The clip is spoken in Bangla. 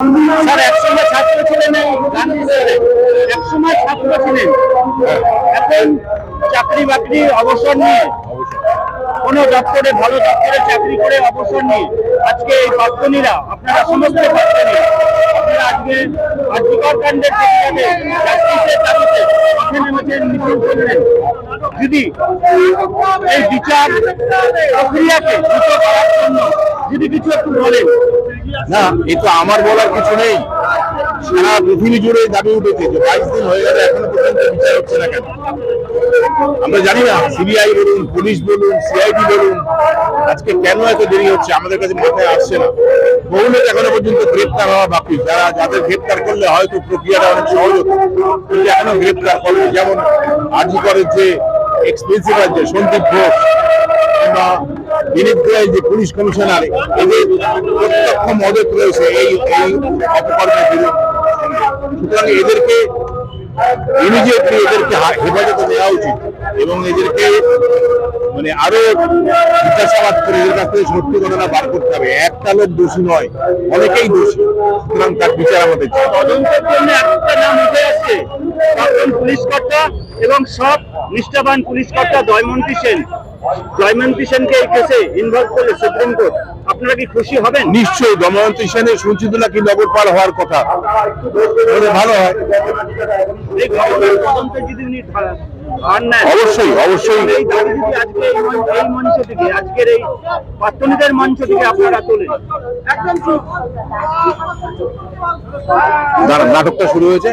স্যার, একসময় ছাত্র ছিলেন একসময় ছাত্র ছিলেন। এখন চাকরি বাকরি, অবসর নিয়ে, কোনো দপ্তরে, ভালো দপ্তরে চাকরি করে অবসর নিয়ে, আজকে এই প্রাক্তনীরা আপনারা সমস্ত আপনারা আজকে যদি এই বিচার প্রক্রিয়াকে দ্রুত করার জন্য যদি কিছু একটু বলেন। না, এ তো আমার বলার কিছু নেই। সারা পৃথিবী জুড়ে দাবি উঠেছে যে বাইশ দিন হয়ে গেল এখনও পর্যন্ত বিচার হচ্ছে না কেন? আমরা জানি না, সিবিআই বলুন, পুলিশ বলুন, সিআইডি বলুন, আজকে কেন এত দেরি হচ্ছে আমাদের কাছে মাথায় আসছে না। বহু লোক এখনও পর্যন্ত গ্রেপ্তার হওয়া বাকি। যারা, যাদের গ্রেপ্তার করলে হয়তো প্রক্রিয়াটা অনেক সহজ হতো। কিন্তু এখনও গ্রেপ্তার করেনি যেমন আর্জি করে যে এক্সপেন্সিভ আছে সন্দীপ ঘোষ কিংবা গোয়েল যে পুলিশ কমিশনার প্রত্যক্ষ মদত রয়েছে এই এই অপকর্মের বিরুদ্ধে। সুতরাং এদেরকে ইমিডিয়েটলি এদেরকে হেফাজতে নেওয়া উচিত এবং এদেরকে মানে আরও জিজ্ঞাসাবাদ করে এদের কাছ থেকে সত্যি ঘটনা বার করতে হবে। একটা লোক দোষী নয়, অনেকেই দোষী। সুতরাং তার বিচার আমাদের তদন্তের জন্য একটা নাম উঠে আসছে। পুলিশ কর্তা এবং সব নিষ্ঠাবান পুলিশ কর্তা জয়মন্তী সেন। এই কেসে ইনভলভ করলে সুপ্রিম কোর্ট আপনারা কি খুশি হবেন? নিশ্চয়ই নাকি নগর পার হওয়ার কথা। ভালো হয়। অবশ্যই, অবশ্যই। আজকের এই প্রাক্তনীদের মঞ্চ থেকে আপনারা তোলেন। দাঁড়ান, নাটকটা শুরু হয়েছে।